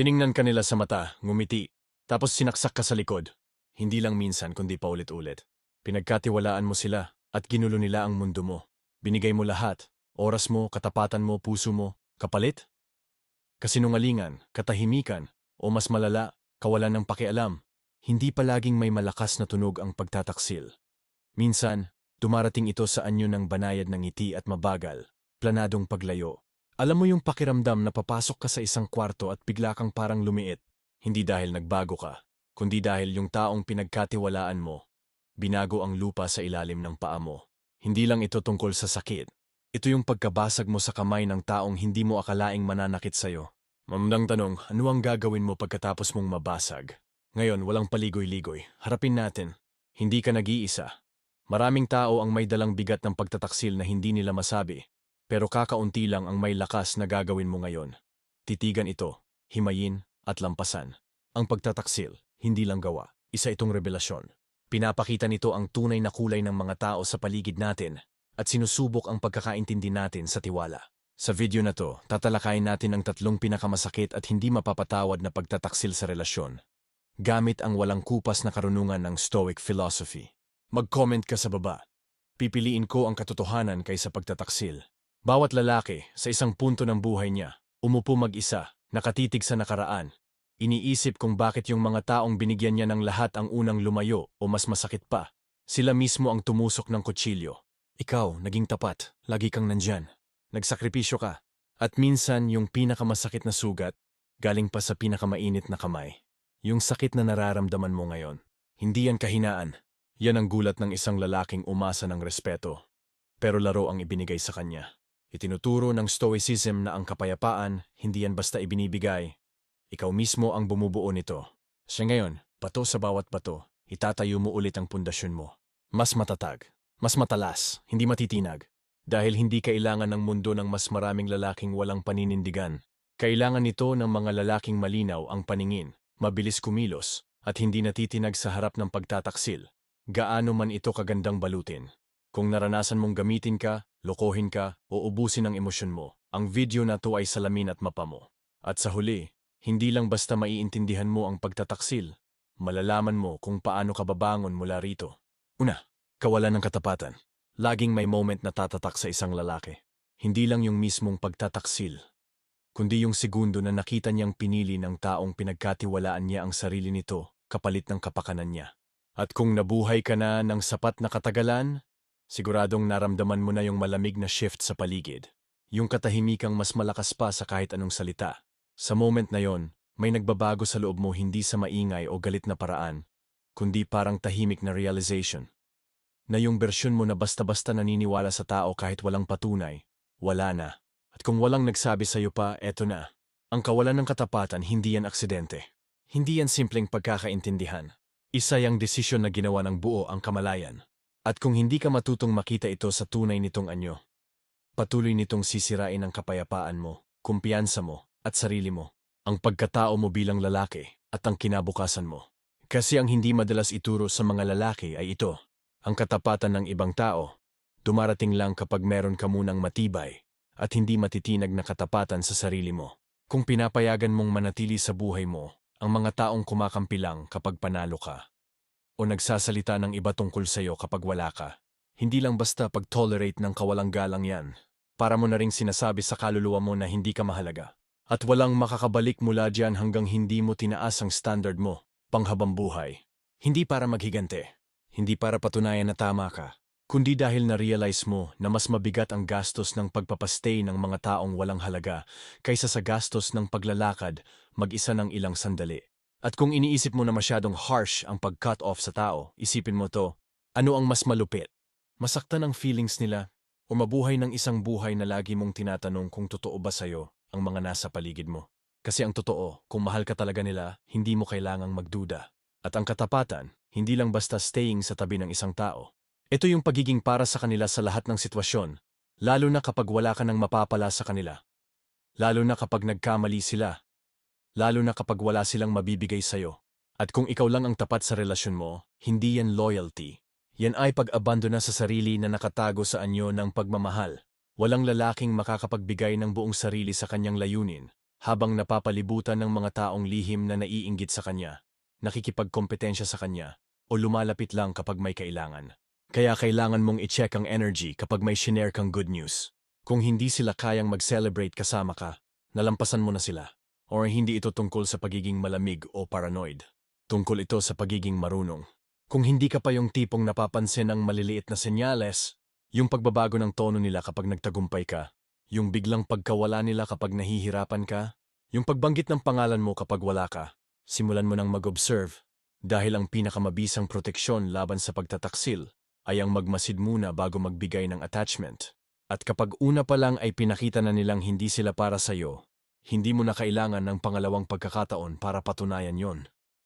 Tiningnan ka nila sa mata, ngumiti, tapos sinaksak ka sa likod. Hindi lang minsan kundi paulit-ulit. Pinagkatiwalaan mo sila at ginulo nila ang mundo mo. Binigay mo lahat, oras mo, katapatan mo, puso mo, kapalit? Kasinungalingan, katahimikan, o mas malala, kawalan ng pakialam. Hindi palaging may malakas na tunog ang pagtataksil. Minsan, dumarating ito sa anyo ng banayad ng ngiti at mabagal, planadong paglayo. Alam mo yung pakiramdam na papasok ka sa isang kwarto at bigla kang parang lumiit, hindi dahil nagbago ka, kundi dahil yung taong pinagkatiwalaan mo, binago ang lupa sa ilalim ng paa mo. Hindi lang ito tungkol sa sakit. Ito yung pagkabasag mo sa kamay ng taong hindi mo akalaing mananakit sa'yo. Mamdang tanong, ano ang gagawin mo pagkatapos mong mabasag? Ngayon, walang paligoy-ligoy. Harapin natin. Hindi ka nag-iisa. Maraming tao ang may dalang bigat ng pagtataksil na hindi nila masabi. Pero kakaunti lang ang may lakas na gagawin mo ngayon. Titigan ito, himayin at lampasan. Ang pagtataksil, hindi lang gawa. Isa itong revelasyon. Pinapakita nito ang tunay na kulay ng mga tao sa paligid natin at sinusubok ang pagkakaintindi natin sa tiwala. Sa video na to, tatalakayin natin ang tatlong pinakamasakit at hindi mapapatawad na pagtataksil sa relasyon. Gamit ang walang kupas na karunungan ng Stoic philosophy. Mag-comment ka sa baba. Pipiliin ko ang katotohanan kaysa pagtataksil. Bawat lalaki, sa isang punto ng buhay niya, umupo mag-isa, nakatitig sa nakaraan. Iniisip kung bakit yung mga taong binigyan niya ng lahat ang unang lumayo o mas masakit pa. Sila mismo ang tumusok ng kutsilyo. Ikaw, naging tapat, lagi kang nandyan. Nagsakripisyo ka. At minsan, yung pinakamasakit na sugat, galing pa sa pinakamainit na kamay. Yung sakit na nararamdaman mo ngayon. Hindi yan kahinaan. Yan ang gulat ng isang lalaking umasa ng respeto. Pero laro ang ibinigay sa kanya. Itinuturo ng Stoicism na ang kapayapaan, hindi yan basta ibinibigay. Ikaw mismo ang bumubuo nito. Siya ngayon, bato sa bawat bato, itatayo mo ulit ang pundasyon mo. Mas matatag, mas matalas, hindi matitinag. Dahil hindi kailangan ng mundo ng mas maraming lalaking walang paninindigan. Kailangan nito ng mga lalaking malinaw ang paningin, mabilis kumilos, at hindi natitinag sa harap ng pagtataksil. Gaano man ito kagandang balutin. Kung naranasan mong gamitin ka, lokohin ka, o ubusin ang emosyon mo, ang video na to ay salamin at mapa mo. At sa huli, hindi lang basta maiintindihan mo ang pagtataksil, malalaman mo kung paano ka babangon mula rito. Una, kawalan ng katapatan. Laging may moment na tatatak sa isang lalaki. Hindi lang yung mismong pagtataksil, kundi yung segundo na nakita niyang pinili ng taong pinagkatiwalaan niya ang sarili nito kapalit ng kapakanan niya. At kung nabuhay ka na ng sapat na katagalan, siguradong naramdaman mo na yung malamig na shift sa paligid. Yung katahimikang mas malakas pa sa kahit anong salita. Sa moment na yon, may nagbabago sa loob mo hindi sa maingay o galit na paraan, kundi parang tahimik na realization na yung bersyon mo na basta-basta naniniwala sa tao kahit walang patunay, wala na. At kung walang nagsabi sa'yo pa, eto na. Ang kawalan ng katapatan, hindi yan aksidente. Hindi yan simpleng pagkakaintindihan. Isa yung desisyon na ginawa ng buo ang kamalayan. At kung hindi ka matutong makita ito sa tunay nitong anyo, patuloy nitong sisirain ang kapayapaan mo, kumpiyansa mo, at sarili mo. Ang pagkatao mo bilang lalaki at ang kinabukasan mo. Kasi ang hindi madalas ituro sa mga lalaki ay ito. Ang katapatan ng ibang tao, dumarating lang kapag meron ka munang matibay at hindi matitinag na katapatan sa sarili mo. Kung pinapayagan mong manatili sa buhay mo, ang mga taong kumakampi lang kapag panalo ka. O nagsasalita ng iba tungkol sa'yo kapag wala ka. Hindi lang basta pag-tolerate ng kawalang galang yan. Para mo na ring sinasabi sa kaluluwa mo na hindi ka mahalaga. At walang makakabalik mula dyan hanggang hindi mo tinaas ang standard mo, panghabang buhay. Hindi para maghigante hindi para patunayan na tama ka, kundi dahil na-realize mo na mas mabigat ang gastos ng pagpapastay ng mga taong walang halaga kaysa sa gastos ng paglalakad mag-isa ng ilang sandali. At kung iniisip mo na masyadong harsh ang pag-cut off sa tao, isipin mo to, ano ang mas malupit? Masaktan ang feelings nila o mabuhay ng isang buhay na lagi mong tinatanong kung totoo ba sa'yo ang mga nasa paligid mo. Kasi ang totoo, kung mahal ka talaga nila, hindi mo kailangang magduda. At ang katapatan, hindi lang basta staying sa tabi ng isang tao. Ito yung pagiging para sa kanila sa lahat ng sitwasyon, lalo na kapag wala ka nang mapapala sa kanila. Lalo na kapag nagkamali sila. Lalo na kapag wala silang mabibigay sa'yo. At kung ikaw lang ang tapat sa relasyon mo, hindi yan loyalty. Yan ay pag-abandona sa sarili na nakatago sa anyo ng pagmamahal. Walang lalaking makakapagbigay ng buong sarili sa kanyang layunin habang napapalibutan ng mga taong lihim na naiinggit sa kanya, nakikipagkompetensya sa kanya, o lumalapit lang kapag may kailangan. Kaya kailangan mong i-check ang energy kapag may shinare kang good news. Kung hindi sila kayang mag-celebrate kasama ka, nalampasan mo na sila. Or hindi ito tungkol sa pagiging malamig o paranoid. Tungkol ito sa pagiging marunong. Kung hindi ka pa yung tipong napapansin ng maliliit na senyales, yung pagbabago ng tono nila kapag nagtagumpay ka, yung biglang pagkawala nila kapag nahihirapan ka, yung pagbanggit ng pangalan mo kapag wala ka, simulan mo nang mag-observe dahil ang pinakamabisang proteksyon laban sa pagtataksil ay ang magmasid muna bago magbigay ng attachment. At kapag una pa lang ay pinakita na nilang hindi sila para sa'yo, hindi mo na kailangan ng pangalawang pagkakataon para patunayan yon.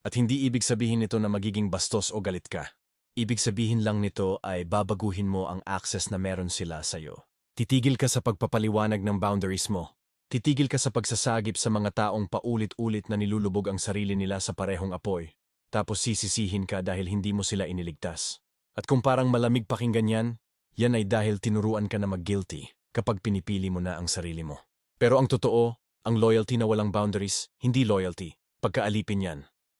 At hindi ibig sabihin nito na magiging bastos o galit ka. Ibig sabihin lang nito ay babaguhin mo ang access na meron sila sa'yo. Titigil ka sa pagpapaliwanag ng boundaries mo. Titigil ka sa pagsasagip sa mga taong paulit-ulit na nilulubog ang sarili nila sa parehong apoy. Tapos sisisihin ka dahil hindi mo sila iniligtas. At kung parang malamig pakinggan yan, yan ay dahil tinuruan ka na mag-guilty kapag pinipili mo na ang sarili mo. Pero ang totoo, ang loyalty na walang boundaries, hindi loyalty. Pagkaalipin yan.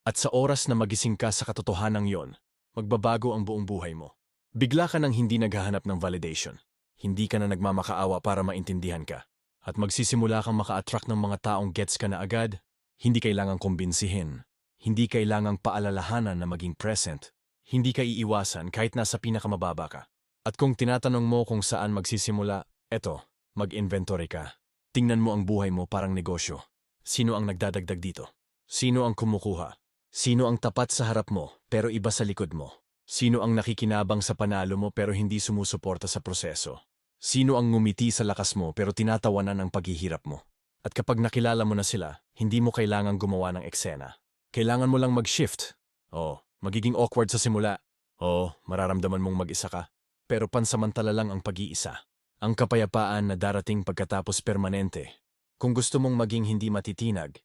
At sa oras na magising ka sa katotohanan yon, magbabago ang buong buhay mo. Bigla ka nang hindi naghahanap ng validation. Hindi ka na nagmamakaawa para maintindihan ka. At magsisimula kang maka-attract ng mga taong gets ka na agad, hindi kailangang kumbinsihin. Hindi kailangang paalalahanan na maging present. Hindi ka iiwasan kahit nasa pinakamababa ka. At kung tinatanong mo kung saan magsisimula, eto, mag-inventory ka. Tingnan mo ang buhay mo parang negosyo. Sino ang nagdadagdag dito? Sino ang kumukuha? Sino ang tapat sa harap mo pero iba sa likod mo? Sino ang nakikinabang sa panalo mo pero hindi sumusuporta sa proseso? Sino ang ngumiti sa lakas mo pero tinatawanan ang paghihirap mo? At kapag nakilala mo na sila, hindi mo kailangang gumawa ng eksena. Kailangan mo lang mag-shift. Oo, magiging awkward sa simula. Oo, mararamdaman mong mag-isa ka. Pero pansamantala lang ang pag-iisa. Ang kapayapaan na darating pagkatapos permanente. Kung gusto mong maging hindi matitinag,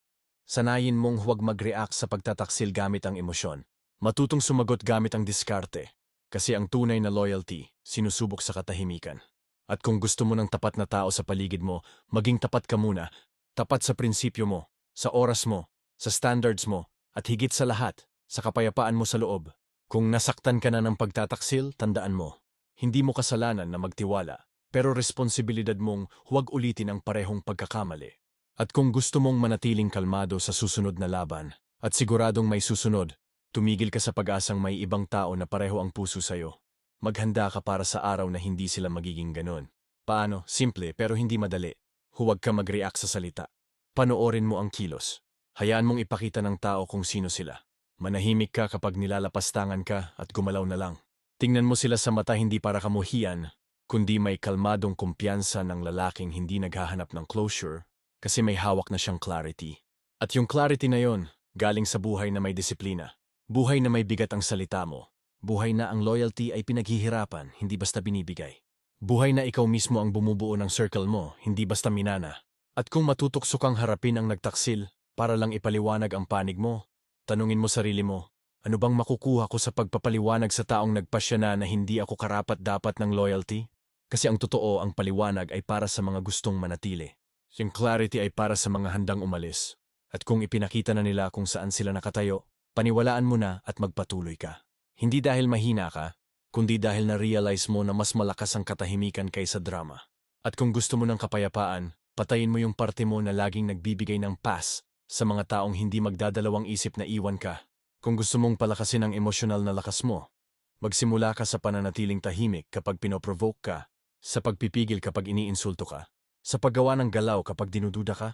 Sanayin mong huwag mag-react sa pagtataksil gamit ang emosyon. Matutong sumagot gamit ang diskarte. Kasi ang tunay na loyalty, sinusubok sa katahimikan. At kung gusto mo ng tapat na tao sa paligid mo, maging tapat ka muna. Tapat sa prinsipyo mo, sa oras mo, sa standards mo, at higit sa lahat, sa kapayapaan mo sa loob. Kung nasaktan ka na ng pagtataksil, tandaan mo. Hindi mo kasalanan na magtiwala, pero responsibilidad mong huwag ulitin ang parehong pagkakamali. At kung gusto mong manatiling kalmado sa susunod na laban, at siguradong may susunod, tumigil ka sa pag-asang may ibang tao na pareho ang puso sa'yo. Maghanda ka para sa araw na hindi sila magiging ganon. Paano? Simple pero hindi madali. Huwag ka mag-react sa salita. Panoorin mo ang kilos. Hayaan mong ipakita ng tao kung sino sila. Manahimik ka kapag nilalapastangan ka at gumalaw na lang. Tingnan mo sila sa mata hindi para kamuhian, kundi may kalmadong kumpiyansa ng lalaking hindi naghahanap ng closure kasi may hawak na siyang clarity. At yung clarity na yon, galing sa buhay na may disiplina. Buhay na may bigat ang salita mo. Buhay na ang loyalty ay pinaghihirapan, hindi basta binibigay. Buhay na ikaw mismo ang bumubuo ng circle mo, hindi basta minana. At kung matutokso kang harapin ang nagtaksil para lang ipaliwanag ang panig mo, tanungin mo sarili mo, ano bang makukuha ko sa pagpapaliwanag sa taong nagpasya na na hindi ako karapat-dapat ng loyalty? Kasi ang totoo, ang paliwanag ay para sa mga gustong manatili. Yung clarity ay para sa mga handang umalis. At kung ipinakita na nila kung saan sila nakatayo, paniwalaan mo na at magpatuloy ka. Hindi dahil mahina ka, kundi dahil na-realize mo na mas malakas ang katahimikan kaysa drama. At kung gusto mo ng kapayapaan, patayin mo yung parte mo na laging nagbibigay ng pass sa mga taong hindi magdadalawang isip na iwan ka. Kung gusto mong palakasin ang emosyonal na lakas mo, magsimula ka sa pananatiling tahimik kapag pinoprovoke ka, sa pagpipigil kapag iniinsulto ka, sa paggawa ng galaw kapag dinududa ka,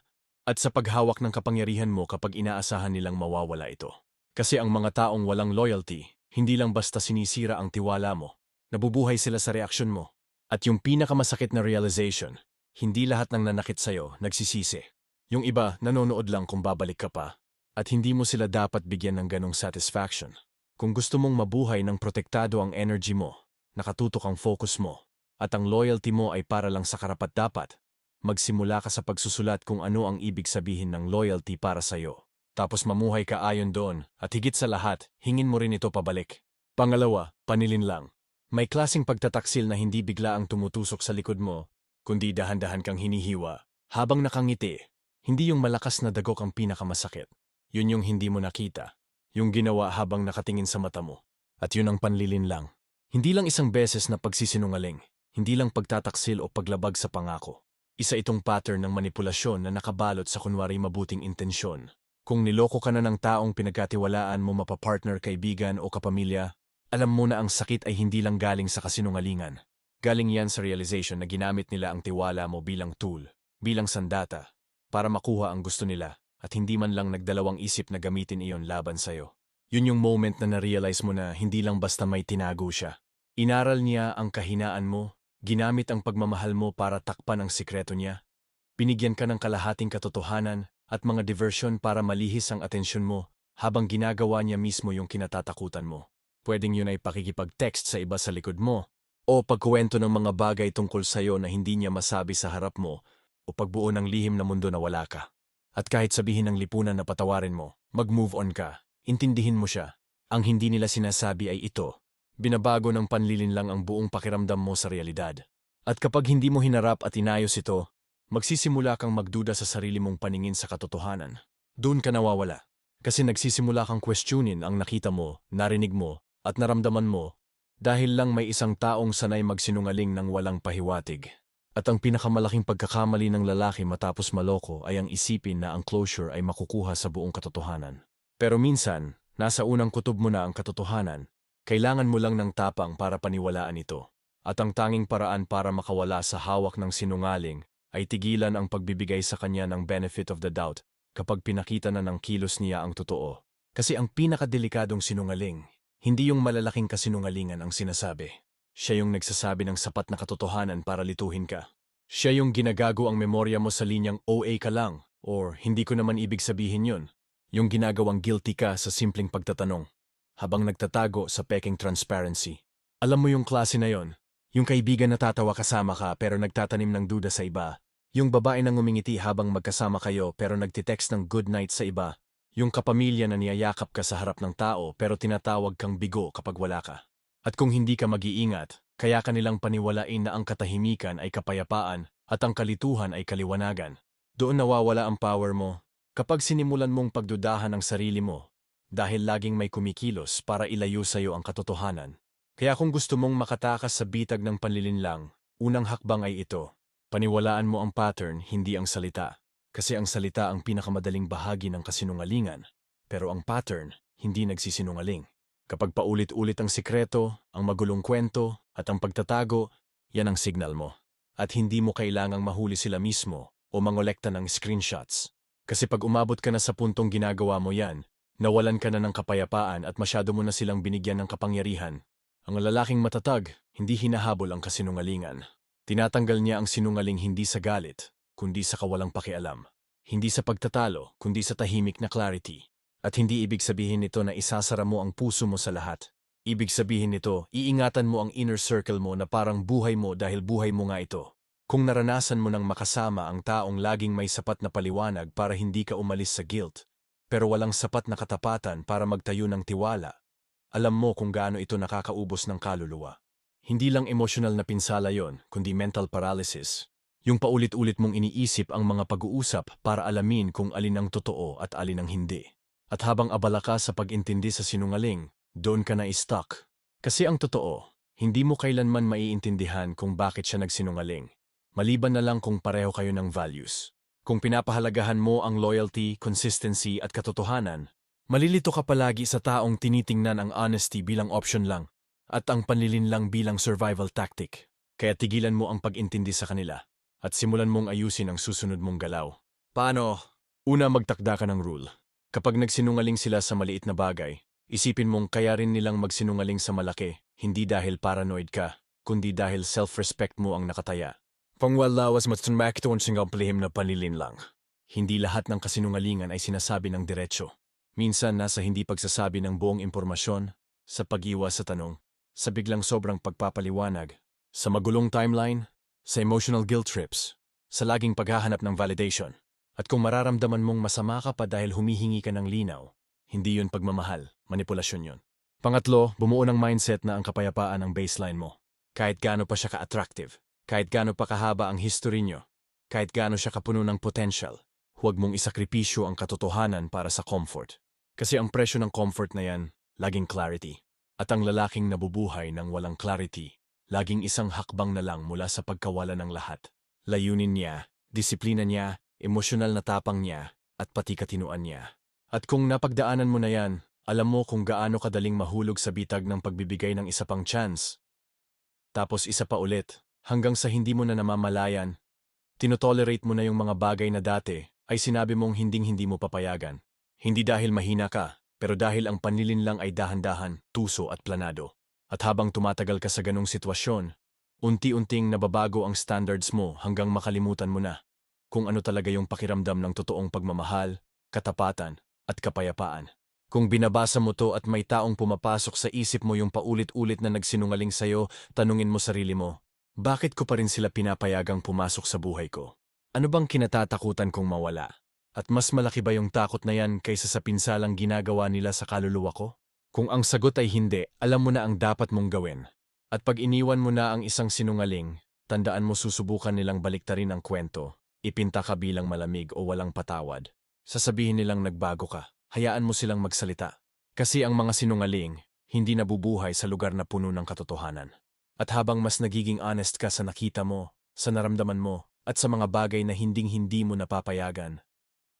at sa paghawak ng kapangyarihan mo kapag inaasahan nilang mawawala ito. Kasi ang mga taong walang loyalty, hindi lang basta sinisira ang tiwala mo, nabubuhay sila sa reaksyon mo. At yung pinakamasakit na realization, hindi lahat ng nanakit sa'yo nagsisisi. Yung iba nanonood lang kung babalik ka pa, at hindi mo sila dapat bigyan ng ganong satisfaction. Kung gusto mong mabuhay ng protektado ang energy mo, nakatutok ang focus mo, at ang loyalty mo ay para lang sa karapat-dapat, magsimula ka sa pagsusulat kung ano ang ibig sabihin ng loyalty para sa'yo. Tapos mamuhay ka ayon doon, at higit sa lahat, hingin mo rin ito pabalik. Pangalawa, panilin lang. May klasing pagtataksil na hindi bigla ang tumutusok sa likod mo, kundi dahan-dahan kang hinihiwa. Habang nakangiti, Hindi yung malakas na dagok ang pinakamasakit. Yun yung hindi mo nakita. Yung ginawa habang nakatingin sa mata mo. At yun ang panlilin lang. Hindi lang isang beses na pagsisinungaling. Hindi lang pagtataksil o paglabag sa pangako. Isa itong pattern ng manipulasyon na nakabalot sa kunwari mabuting intensyon. Kung niloko ka na ng taong pinagkatiwalaan mo mapapartner, kaibigan o kapamilya, alam mo na ang sakit ay hindi lang galing sa kasinungalingan. Galing yan sa realization na ginamit nila ang tiwala mo bilang tool, bilang sandata, para makuha ang gusto nila at hindi man lang nagdalawang isip na gamitin iyon laban sa'yo. Yun yung moment na na-realize mo na hindi lang basta may tinago siya. Inaral niya ang kahinaan mo, ginamit ang pagmamahal mo para takpan ang sikreto niya. Binigyan ka ng kalahating katotohanan at mga diversyon para malihis ang atensyon mo habang ginagawa niya mismo yung kinatatakutan mo. Pwedeng yun ay pakikipag-text sa iba sa likod mo, o pagkuwento ng mga bagay tungkol sa'yo na hindi niya masabi sa harap mo, o pagbuo ng lihim na mundo na wala ka. At kahit sabihin ng lipunan na patawarin mo, mag-move on ka, intindihin mo siya. Ang hindi nila sinasabi ay ito, binabago ng panlilin lang ang buong pakiramdam mo sa realidad. At kapag hindi mo hinarap at inayos ito, magsisimula kang magduda sa sarili mong paningin sa katotohanan. Doon ka nawawala. Kasi nagsisimula kang questionin ang nakita mo, narinig mo, at naramdaman mo dahil lang may isang taong sanay magsinungaling ng walang pahiwatig. At ang pinakamalaking pagkakamali ng lalaki matapos maloko ay ang isipin na ang closure ay makukuha sa buong katotohanan. Pero minsan, nasa unang kutob mo na ang katotohanan, kailangan mo lang ng tapang para paniwalaan ito. At ang tanging paraan para makawala sa hawak ng sinungaling ay tigilan ang pagbibigay sa kanya ng benefit of the doubt kapag pinakita na ng kilos niya ang totoo. Kasi ang pinakadelikadong sinungaling, hindi yung malalaking kasinungalingan ang sinasabi. Siya yung nagsasabi ng sapat na katotohanan para lituhin ka. Siya yung ginagago ang memorya mo sa linyang OA ka lang, or hindi ko naman ibig sabihin yun. Yung ginagawang guilty ka sa simpleng pagtatanong, habang nagtatago sa peking transparency. Alam mo yung klase na yon, yung kaibigan na tatawa kasama ka pero nagtatanim ng duda sa iba. Yung babae na ngumingiti habang magkasama kayo pero nagtitext ng good night sa iba. Yung kapamilya na niyayakap ka sa harap ng tao pero tinatawag kang bigo kapag wala ka. At kung hindi ka mag-iingat, kaya kanilang paniwalain na ang katahimikan ay kapayapaan at ang kalituhan ay kaliwanagan. Doon nawawala ang power mo kapag sinimulan mong pagdudahan ang sarili mo dahil laging may kumikilos para ilayo sa iyo ang katotohanan. Kaya kung gusto mong makatakas sa bitag ng panlilinlang, unang hakbang ay ito. Paniwalaan mo ang pattern, hindi ang salita. Kasi ang salita ang pinakamadaling bahagi ng kasinungalingan, pero ang pattern hindi nagsisinungaling. Kapag paulit-ulit ang sikreto, ang magulong kwento, at ang pagtatago, yan ang signal mo. At hindi mo kailangang mahuli sila mismo o mangolekta ng screenshots. Kasi pag umabot ka na sa puntong ginagawa mo yan, nawalan ka na ng kapayapaan at masyado mo na silang binigyan ng kapangyarihan. Ang lalaking matatag, hindi hinahabol ang kasinungalingan. Tinatanggal niya ang sinungaling hindi sa galit, kundi sa kawalang pakialam. Hindi sa pagtatalo, kundi sa tahimik na clarity. At hindi ibig sabihin nito na isasara mo ang puso mo sa lahat. Ibig sabihin nito, iingatan mo ang inner circle mo na parang buhay mo dahil buhay mo nga ito. Kung naranasan mo nang makasama ang taong laging may sapat na paliwanag para hindi ka umalis sa guilt, pero walang sapat na katapatan para magtayo ng tiwala, alam mo kung gaano ito nakakaubos ng kaluluwa. Hindi lang emosyonal na pinsala yon, kundi mental paralysis. Yung paulit-ulit mong iniisip ang mga pag-uusap para alamin kung alin ang totoo at alin ang hindi. At habang abala ka sa pag-intindi sa sinungaling, doon ka na stuck. Kasi ang totoo, hindi mo kailanman maiintindihan kung bakit siya nagsinungaling. Maliban na lang kung pareho kayo ng values. Kung pinapahalagahan mo ang loyalty, consistency at katotohanan, malilito ka palagi sa taong tinitingnan ang honesty bilang option lang at ang panlilinlang bilang survival tactic. Kaya tigilan mo ang pag-intindi sa kanila at simulan mong ayusin ang susunod mong galaw. Paano? Una magtakda ka ng rule. Kapag nagsinungaling sila sa maliit na bagay, isipin mong kaya rin nilang magsinungaling sa malaki, hindi dahil paranoid ka, kundi dahil self-respect mo ang nakataya. Pangwalawas matsunmakituan singang palihim na panlilin lang. Hindi lahat ng kasinungalingan ay sinasabi ng diretsyo. Minsan nasa hindi pagsasabi ng buong impormasyon, sa pag-iwas sa tanong, sa biglang sobrang pagpapaliwanag, sa magulong timeline, sa emotional guilt trips, sa laging paghahanap ng validation. At kung mararamdaman mong masama ka pa dahil humihingi ka ng linaw, hindi yun pagmamahal, manipulasyon yun. Pangatlo, bumuo ng mindset na ang kapayapaan ang baseline mo. Kahit gaano pa siya ka-attractive, kahit gaano pa kahaba ang history nyo, kahit gaano siya kapuno ng potential, huwag mong isakripisyo ang katotohanan para sa comfort. Kasi ang presyo ng comfort na yan, laging clarity. At ang lalaking nabubuhay ng walang clarity, laging isang hakbang na lang mula sa pagkawala ng lahat. Layunin niya, disiplina niya, emosyonal na tapang niya, at pati katinuan niya. At kung napagdaanan mo na yan, alam mo kung gaano kadaling mahulog sa bitag ng pagbibigay ng isa pang chance. Tapos isa pa ulit, hanggang sa hindi mo na namamalayan, tinotolerate mo na yung mga bagay na dati ay sinabi mong hinding-hindi mo papayagan. Hindi dahil mahina ka, pero dahil ang panlilin lang ay dahan-dahan, tuso at planado. At habang tumatagal ka sa ganong sitwasyon, unti-unting nababago ang standards mo hanggang makalimutan mo na kung ano talaga yung pakiramdam ng totoong pagmamahal, katapatan, at kapayapaan. Kung binabasa mo to at may taong pumapasok sa isip mo yung paulit-ulit na nagsinungaling sa'yo, tanungin mo sarili mo, bakit ko pa rin sila pinapayagang pumasok sa buhay ko? Ano bang kinatatakutan kong mawala? At mas malaki ba yung takot na yan kaysa sa pinsalang ginagawa nila sa kaluluwa ko? Kung ang sagot ay hindi, alam mo na ang dapat mong gawin. At pag iniwan mo na ang isang sinungaling, tandaan mo susubukan nilang baliktarin ang kwento, ipinta ka bilang malamig o walang patawad. Sasabihin nilang nagbago ka, hayaan mo silang magsalita. Kasi ang mga sinungaling, hindi nabubuhay sa lugar na puno ng katotohanan. At habang mas nagiging honest ka sa nakita mo, sa naramdaman mo, at sa mga bagay na hinding-hindi mo napapayagan,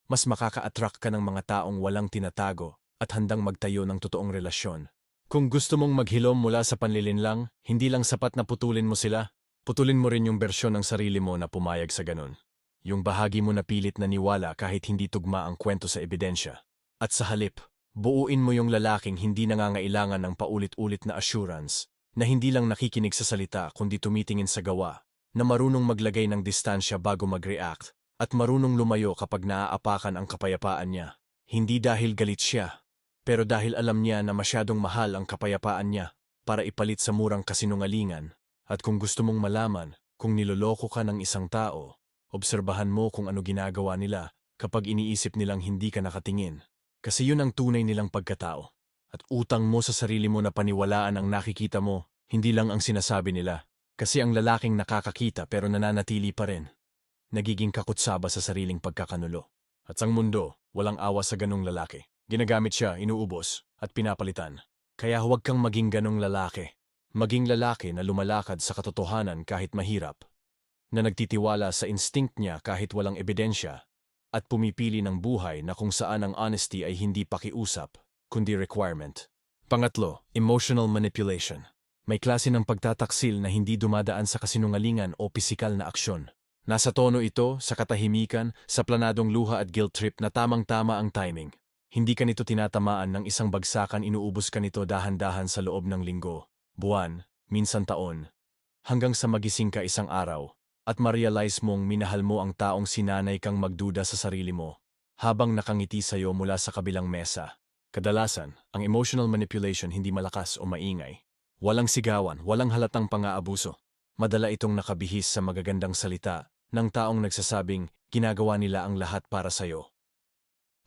mas makaka-attract ka ng mga taong walang tinatago at handang magtayo ng totoong relasyon. Kung gusto mong maghilom mula sa panlilinlang, hindi lang sapat na putulin mo sila, putulin mo rin yung bersyon ng sarili mo na pumayag sa ganun. Yung bahagi mo na pilit na niwala kahit hindi tugma ang kwento sa ebidensya. At sa halip, buuin mo yung lalaking hindi nangangailangan ng paulit-ulit na assurance, na hindi lang nakikinig sa salita kundi tumitingin sa gawa, na marunong maglagay ng distansya bago mag-react, at marunong lumayo kapag naaapakan ang kapayapaan niya. Hindi dahil galit siya, pero dahil alam niya na masyadong mahal ang kapayapaan niya para ipalit sa murang kasinungalingan. At kung gusto mong malaman kung niloloko ka ng isang tao, obserbahan mo kung ano ginagawa nila kapag iniisip nilang hindi ka nakatingin. Kasi yun ang tunay nilang pagkatao. At utang mo sa sarili mo na paniwalaan ang nakikita mo, hindi lang ang sinasabi nila. Kasi ang lalaking nakakakita pero nananatili pa rin nagiging kakutsaba sa sariling pagkakanulo. At sang mundo, walang awa sa ganong lalaki. Ginagamit siya, inuubos, at pinapalitan. Kaya huwag kang maging ganong lalaki. Maging lalaki na lumalakad sa katotohanan kahit mahirap. Na nagtitiwala sa instinct niya kahit walang ebidensya. At pumipili ng buhay na kung saan ang honesty ay hindi pakiusap, kundi requirement. Pangatlo, emotional manipulation. May klase ng pagtataksil na hindi dumadaan sa kasinungalingan o pisikal na aksyon. Nasa tono ito, sa katahimikan, sa planadong luha at guilt trip na tamang-tama ang timing. Hindi ka nito tinatamaan ng isang bagsakan inuubos ka nito dahan-dahan sa loob ng linggo, buwan, minsan taon. Hanggang sa magising ka isang araw, at ma-realize mong minahal mo ang taong sinanay kang magduda sa sarili mo, habang nakangiti sa'yo mula sa kabilang mesa. Kadalasan, ang emotional manipulation hindi malakas o maingay. Walang sigawan, walang halatang pang-aabuso. Madala itong nakabihis sa magagandang salita ng taong nagsasabing ginagawa nila ang lahat para sa'yo.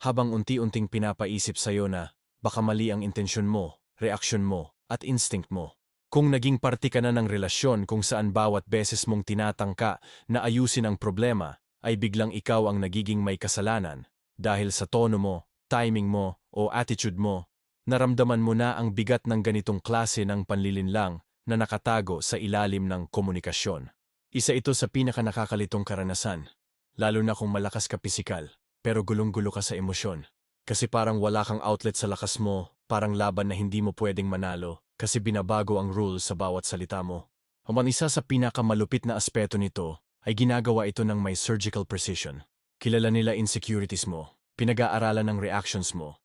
Habang unti-unting pinapaisip sa'yo na baka mali ang intensyon mo, reaksyon mo, at instinct mo. Kung naging parte ka na ng relasyon kung saan bawat beses mong tinatangka na ayusin ang problema, ay biglang ikaw ang nagiging may kasalanan dahil sa tono mo, timing mo, o attitude mo, naramdaman mo na ang bigat ng ganitong klase ng panlilinlang na nakatago sa ilalim ng komunikasyon. Isa ito sa pinaka nakakalitong karanasan, lalo na kung malakas ka pisikal, pero gulong-gulo ka sa emosyon. Kasi parang wala kang outlet sa lakas mo, parang laban na hindi mo pwedeng manalo, kasi binabago ang rules sa bawat salita mo. Ang isa sa pinakamalupit na aspeto nito ay ginagawa ito ng may surgical precision. Kilala nila insecurities mo, pinag-aaralan ng reactions mo,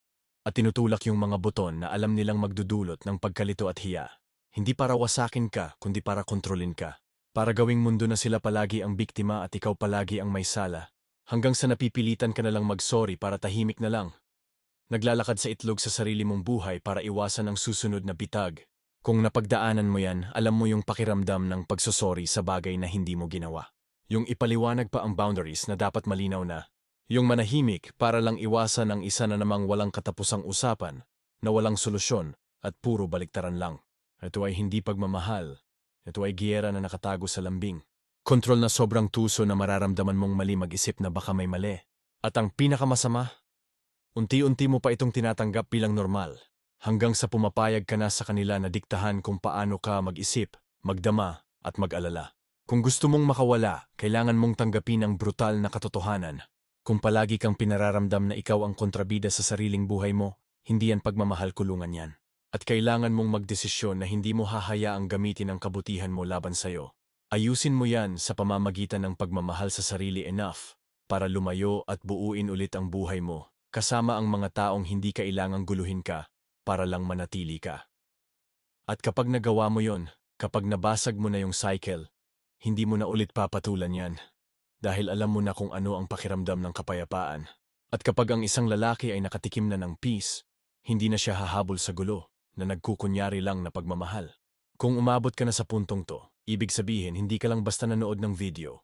at tinutulak yung mga buton na alam nilang magdudulot ng pagkalito at hiya. Hindi para wasakin ka, kundi para kontrolin ka. Para gawing mundo na sila palagi ang biktima at ikaw palagi ang may sala. Hanggang sa napipilitan ka na lang mag-sorry para tahimik na lang. Naglalakad sa itlog sa sarili mong buhay para iwasan ang susunod na bitag. Kung napagdaanan mo yan, alam mo yung pakiramdam ng pagsosorry sa bagay na hindi mo ginawa. Yung ipaliwanag pa ang boundaries na dapat malinaw na. Yung manahimik para lang iwasan ang isa na namang walang katapusang usapan, na walang solusyon at puro baliktaran lang. Ito ay hindi pagmamahal, ito ay giyera na nakatago sa lambing. Kontrol na sobrang tuso na mararamdaman mong mali mag-isip na baka may mali. At ang pinakamasama, unti-unti mo pa itong tinatanggap bilang normal, hanggang sa pumapayag ka na sa kanila na diktahan kung paano ka mag-isip, magdama, at mag-alala. Kung gusto mong makawala, kailangan mong tanggapin ang brutal na katotohanan. Kung palagi kang pinararamdam na ikaw ang kontrabida sa sariling buhay mo, hindi yan pagmamahal kulungan yan. At kailangan mong magdesisyon na hindi mo hahayaang gamitin ang kabutihan mo laban sa'yo. Ayusin mo yan sa pamamagitan ng pagmamahal sa sarili enough para lumayo at buuin ulit ang buhay mo, kasama ang mga taong hindi kailangang guluhin ka para lang manatili ka. At kapag nagawa mo yon, kapag nabasag mo na yung cycle, hindi mo na ulit papatulan yan. Dahil alam mo na kung ano ang pakiramdam ng kapayapaan. At kapag ang isang lalaki ay nakatikim na ng peace, hindi na siya hahabol sa gulo na nagkukunyari lang na pagmamahal. Kung umabot ka na sa puntong to, ibig sabihin hindi ka lang basta nanood ng video.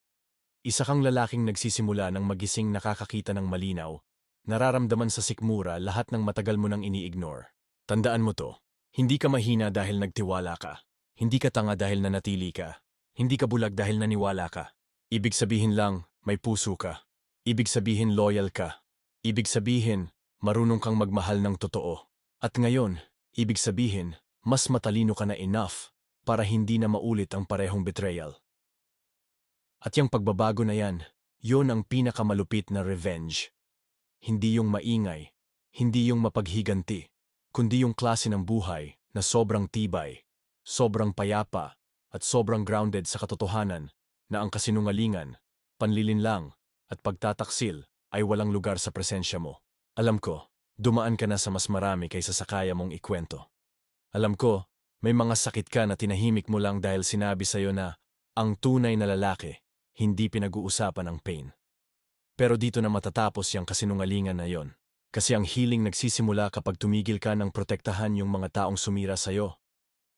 Isa kang lalaking nagsisimula ng magising nakakakita ng malinaw, nararamdaman sa sikmura lahat ng matagal mo nang ini-ignore. Tandaan mo to, hindi ka mahina dahil nagtiwala ka. Hindi ka tanga dahil nanatili ka. Hindi ka bulag dahil naniwala ka. Ibig sabihin lang, may puso ka. Ibig sabihin loyal ka. Ibig sabihin, marunong kang magmahal ng totoo. At ngayon, ibig sabihin, mas matalino ka na enough para hindi na maulit ang parehong betrayal. At yung pagbabago na yan, yon ang pinakamalupit na revenge. Hindi yung maingay, hindi yung mapaghiganti, kundi yung klase ng buhay na sobrang tibay, sobrang payapa, at sobrang grounded sa katotohanan na ang kasinungalingan, panlilinlang, at pagtataksil ay walang lugar sa presensya mo. Alam ko, dumaan ka na sa mas marami kaysa sa kaya mong ikwento. Alam ko, may mga sakit ka na tinahimik mo lang dahil sinabi sa'yo na ang tunay na lalaki, hindi pinag-uusapan ang pain. Pero dito na matatapos yung kasinungalingan na yon. Kasi ang healing nagsisimula kapag tumigil ka ng protektahan yung mga taong sumira sa'yo.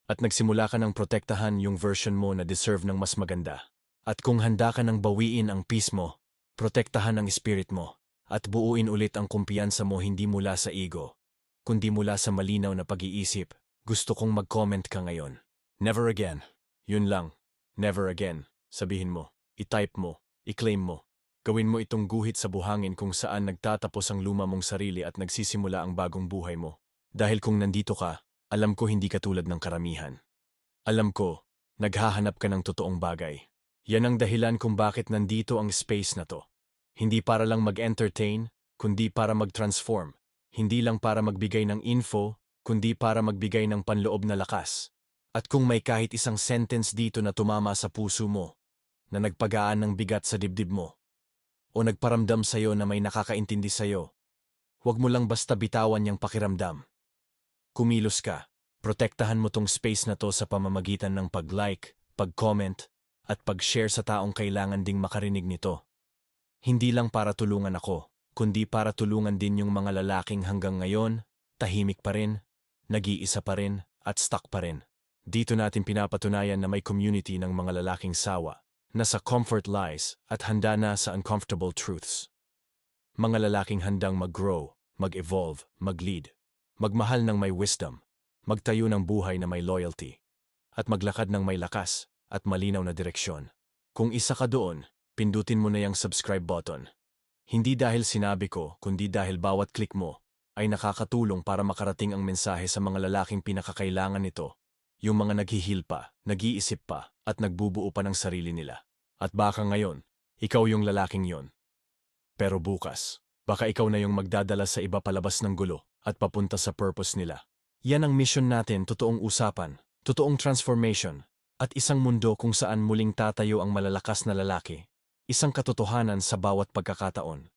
At nagsimula ka ng protektahan yung version mo na deserve ng mas maganda. At kung handa ka ng bawiin ang peace mo, protektahan ang spirit mo, at buuin ulit ang kumpiyansa mo hindi mula sa ego, kundi mula sa malinaw na pag-iisip, gusto kong mag-comment ka ngayon. Never again. Yun lang. Never again. Sabihin mo. I-type mo. I-claim mo. Gawin mo itong guhit sa buhangin kung saan nagtatapos ang luma mong sarili at nagsisimula ang bagong buhay mo. Dahil kung nandito ka, alam ko hindi ka tulad ng karamihan. Alam ko, naghahanap ka ng totoong bagay. Yan ang dahilan kung bakit nandito ang space na to. Hindi para lang mag-entertain, kundi para mag-transform. Hindi lang para magbigay ng info, kundi para magbigay ng panloob na lakas. At kung may kahit isang sentence dito na tumama sa puso mo, na nagpagaan ng bigat sa dibdib mo, o nagparamdam sa'yo na may nakakaintindi sa'yo, huwag mo lang basta bitawan niyang pakiramdam. Kumilos ka, protektahan mo tong space na to sa pamamagitan ng pag-like, pag-comment, at pag-share sa taong kailangan ding makarinig nito. Hindi lang para tulungan ako, kundi para tulungan din yung mga lalaking hanggang ngayon, tahimik pa rin, nag-iisa pa rin, at stuck pa rin. Dito natin pinapatunayan na may community ng mga lalaking sawa, na sa comfort lies at handa na sa uncomfortable truths. Mga lalaking handang mag-grow, mag-evolve, mag-lead, magmahal ng may wisdom, magtayo ng buhay na may loyalty, at maglakad ng may lakas at malinaw na direksyon. Kung isa ka doon, pindutin mo na yung subscribe button. Hindi dahil sinabi ko, kundi dahil bawat click mo ay nakakatulong para makarating ang mensahe sa mga lalaking pinakakailangan nito, yung mga naghihil pa, nag-iisip pa, at nagbubuo pa ng sarili nila. At baka ngayon, ikaw yung lalaking yon. Pero bukas, baka ikaw na yung magdadala sa iba palabas ng gulo at papunta sa purpose nila. Yan ang mission natin, totoong usapan, totoong transformation, at isang mundo kung saan muling tatayo ang malalakas na lalaki. Isang katotohanan sa bawat pagkakataon.